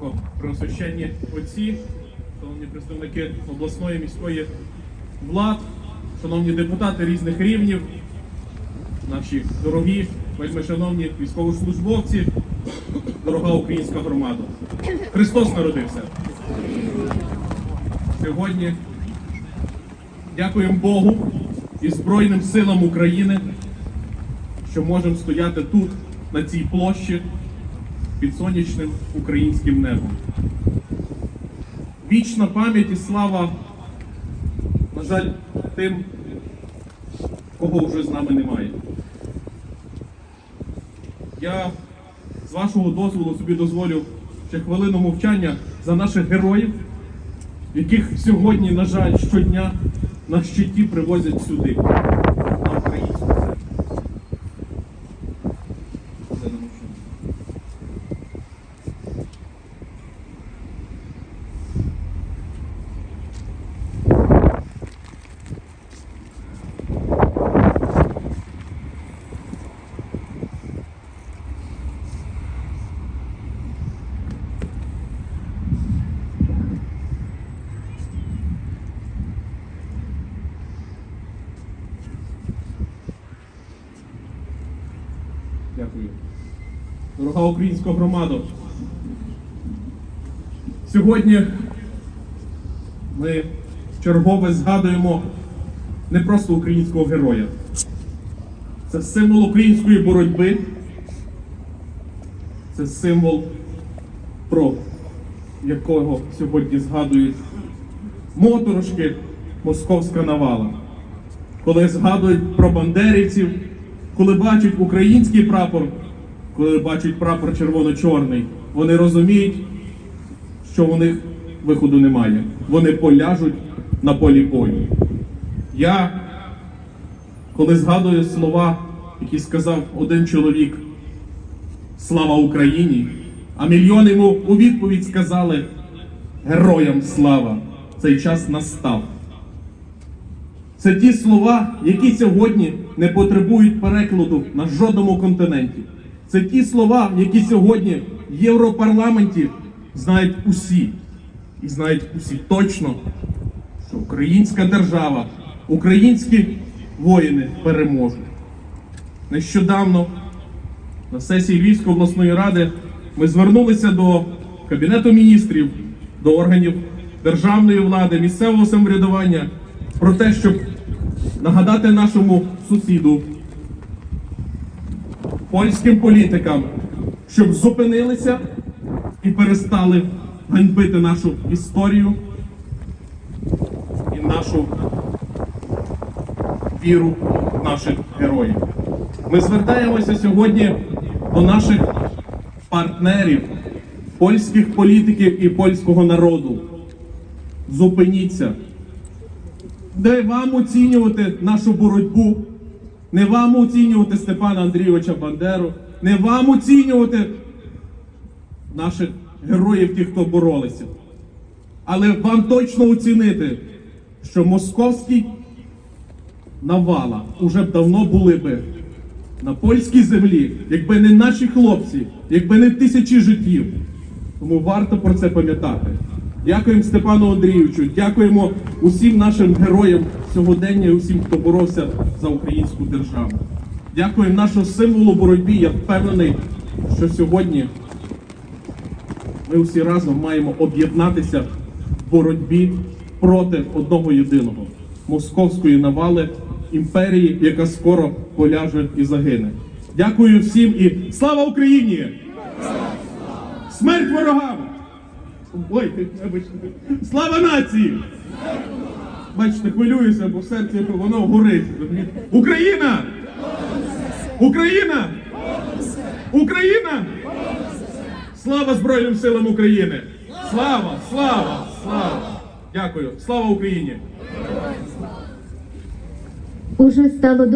високопреосвященні отці, шановні представники обласної міської влад, шановні депутати різних рівнів, наші дорогі, вельми шановні військовослужбовці, дорога українська громада. Христос народився. Сьогодні дякуємо Богу і Збройним силам України, що можемо стояти тут, на цій площі, під сонячним українським небом. Вічна пам'ять і слава, на жаль, тим, кого вже з нами немає. Я з вашого дозволу собі дозволю ще хвилину мовчання за наших героїв, яких сьогодні, на жаль, щодня на щиті привозять сюди, на українську Дякую. Дорога українська громада. Сьогодні ми чергове згадуємо не просто українського героя. Це символ української боротьби. Це символ, про якого сьогодні згадують моторошки московська навала коли згадують про бандерівців, коли бачать український прапор, коли бачать прапор червоно-чорний, вони розуміють, що у них виходу немає. Вони поляжуть на полі бою. Я, коли згадую слова, які сказав один чоловік Слава Україні! А мільйони йому у відповідь сказали Героям слава! Цей час настав. Це ті слова, які сьогодні не потребують перекладу на жодному континенті. Це ті слова, які сьогодні в Європарламенті знають усі. І знають усі точно, що українська держава, українські воїни переможуть. Нещодавно на сесії Львівської обласної ради ми звернулися до Кабінету міністрів, до органів державної влади, місцевого самоврядування про те, щоб нагадати нашому сусіду, польським політикам, щоб зупинилися і перестали ганьбити нашу історію і нашу віру наших героїв. Ми звертаємося сьогодні до наших партнерів, польських політиків і польського народу. Зупиніться. Не вам оцінювати нашу боротьбу, не вам оцінювати Степана Андрійовича Бандеру, не вам оцінювати наших героїв, тих, хто боролися. Але вам точно оцінити, що московський навала уже б давно були би на польській землі, якби не наші хлопці, якби не тисячі життів. Тому варто про це пам'ятати. Дякуємо Степану Андрійовичу, дякуємо усім нашим героям сьогодення і усім, хто боровся за українську державу. Дякуємо нашому символу боротьби. Я впевнений, що сьогодні ми усі разом маємо об'єднатися в боротьбі проти одного єдиного московської навали імперії, яка скоро поляже і загине. Дякую всім і слава Україні! Смерть ворогам! Ой, вибачте. слава нації! Бачите, хвилююся, бо серце воно горить. Україна! Україна! Україна! Слава Збройним силам України! Слава! Слава! Слава! Дякую! Слава Україні! Уже стало